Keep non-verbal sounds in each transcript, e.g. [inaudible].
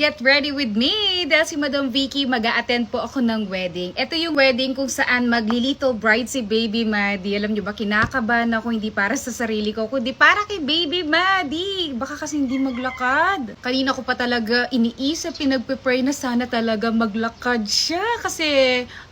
get ready with me dahil si Madam Vicky mag attend po ako ng wedding. Ito yung wedding kung saan maglilito bride si Baby Maddie. Alam nyo ba, kinakabahan ako hindi para sa sarili ko, kundi para kay Baby Maddie. Baka kasi hindi maglakad. Kanina ko pa talaga iniisip, pinagpe-pray na sana talaga maglakad siya. Kasi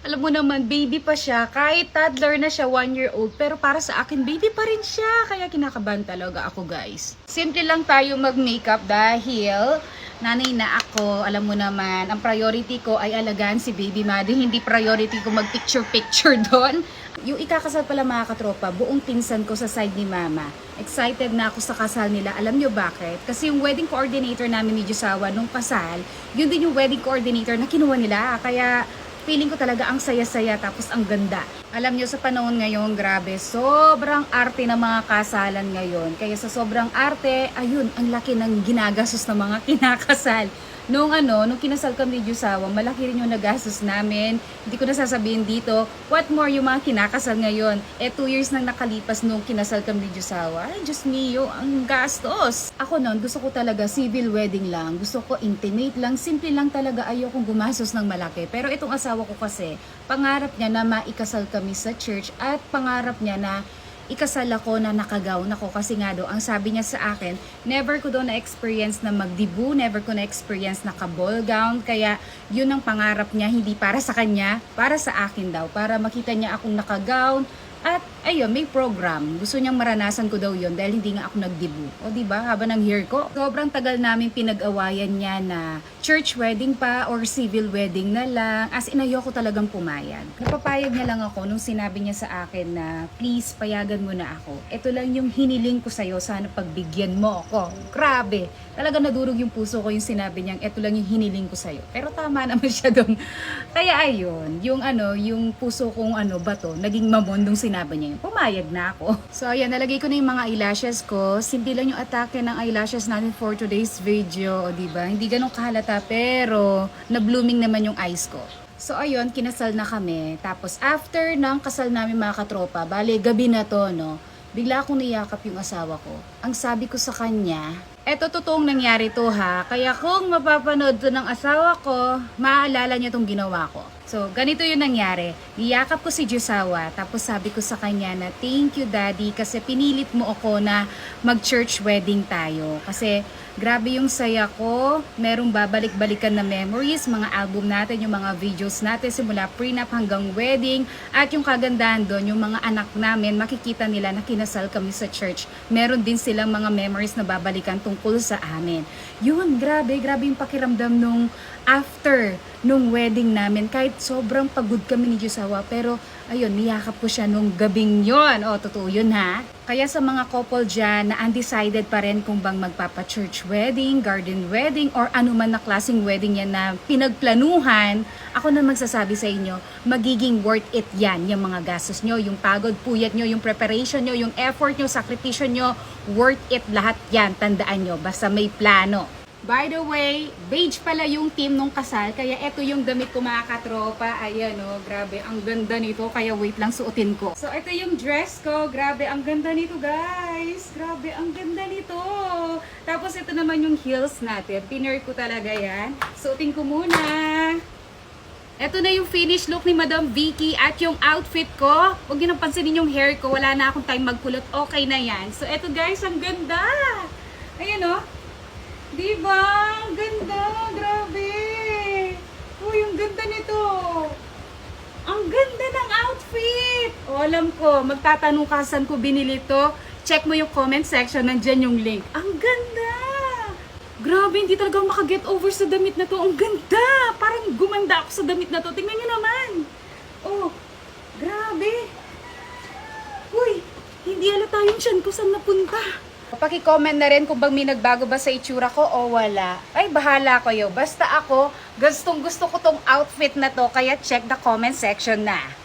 alam mo naman, baby pa siya. Kahit toddler na siya, one year old. Pero para sa akin, baby pa rin siya. Kaya kinakabahan talaga ako guys. Simple lang tayo mag-makeup dahil nanay na ako, alam mo naman, ang priority ko ay alagaan si baby Maddie. Hindi priority ko mag-picture-picture [laughs] doon. Yung ikakasal pala mga katropa, buong pinsan ko sa side ni mama. Excited na ako sa kasal nila. Alam nyo bakit? Kasi yung wedding coordinator namin ni Jusawa nung kasal, yun din yung wedding coordinator na kinuha nila. Kaya feeling ko talaga ang saya-saya tapos ang ganda. Alam nyo sa panahon ngayon, grabe, sobrang arte ng mga kasalan ngayon. Kaya sa sobrang arte, ayun, ang laki ng ginagastos ng mga kinakasal. Nung ano, nung kinasal kami ni Jusawa, malaki rin yung nagastos namin. Hindi ko na sasabihin dito, what more yung mga kinakasal ngayon. Eh, two years nang nakalipas nung kinasal kami ni Jusawa. Ay, Diyos mio, ang gastos. Ako noon, gusto ko talaga civil wedding lang. Gusto ko intimate lang. Simple lang talaga ayokong gumastos ng malaki. Pero itong asawa ko kasi, pangarap niya na maikasal kami sa church at pangarap niya na ikasal ako na nakagawn ako kasi nga daw, ang sabi niya sa akin, never ko daw na-experience na magdibu, never ko na-experience na ka-ball gown, kaya yun ang pangarap niya, hindi para sa kanya, para sa akin daw, para makita niya akong nakagown, at ayun, may program. Gusto niyang maranasan ko daw yun dahil hindi nga ako nagdibu. O di ba haba ng hair ko. Sobrang tagal namin pinag-awayan niya na church wedding pa or civil wedding na lang. As in, ayoko talagang pumayag. Napapayag niya lang ako nung sinabi niya sa akin na please, payagan mo na ako. Ito lang yung hiniling ko sa'yo, sana pagbigyan mo ako. Grabe. Talaga nadurog yung puso ko yung sinabi niyang ito lang yung hiniling ko sa'yo. Pero tama [laughs] naman siya doon. Kaya ayun, yung ano, yung puso kong ano, bato, naging mamon nung sinabi niya yun. Pumayag na ako. [laughs] So ayan, nalagay ko na yung mga eyelashes ko. Simple lang yung atake ng eyelashes natin for today's video, o diba? Hindi ganun kahalata, pero na-blooming naman yung eyes ko. So ayun, kinasal na kami. Tapos after ng kasal namin mga katropa, bale gabi na to, no? Bigla akong niyakap yung asawa ko. Ang sabi ko sa kanya, eto totoong nangyari to ha. Kaya kung mapapanood to ng asawa ko, maaalala niya tong ginawa ko. So, ganito yung nangyari. Niyakap ko si Jusawa, tapos sabi ko sa kanya na, thank you daddy, kasi pinilit mo ako na mag-church wedding tayo. Kasi, grabe yung saya ko. Merong babalik-balikan na memories, mga album natin, yung mga videos natin, simula prenup hanggang wedding. At yung kagandahan doon, yung mga anak namin, makikita nila na kinasal kami sa church. Meron din silang mga memories na babalikan tungkol sa amin. Yun, grabe, grabe yung pakiramdam nung after nung wedding namin. Kahit sobrang pagod kami ni Jusawa, pero ayun, niyakap ko siya nung gabing yon. O, totoo yun ha. Kaya sa mga couple dyan na undecided pa rin kung bang magpapa-church wedding, garden wedding, or ano man na klaseng wedding yan na pinagplanuhan, ako na magsasabi sa inyo, magiging worth it yan, yung mga gastos nyo, yung pagod, puyat nyo, yung preparation nyo, yung effort nyo, sakripisyo nyo, worth it lahat yan, tandaan nyo, basta may plano. By the way, beige pala yung team nung kasal, kaya eto yung damit ko mga katropa. Ayan o, grabe, ang ganda nito, kaya wait lang suotin ko. So, ito yung dress ko, grabe, ang ganda nito guys. Grabe, ang ganda nito. Tapos ito naman yung heels natin, pinner ko talaga yan. Suotin ko muna. Ito na yung finish look ni Madam Vicky at yung outfit ko. Huwag nang pansinin yung hair ko. Wala na akong time magkulot. Okay na yan. So, eto guys, ang ganda. Ayan o. Diba? Ganda. Grabe. Uy, ang ganda nito. Ang ganda ng outfit. O, alam ko, magtatanong ka saan ko binili to. Check mo yung comment section. Nandyan yung link. Ang ganda. Grabe, hindi talaga makaget over sa damit na to. Ang ganda! Parang gumanda ako sa damit na to. Tingnan nyo naman. Oh, grabe. Uy, hindi alata yung tiyan ko saan napunta. Paki-comment na rin kung bang may nagbago ba sa itsura ko o wala. Ay, bahala kayo. Basta ako, gustong gusto ko tong outfit na to, kaya check the comment section na.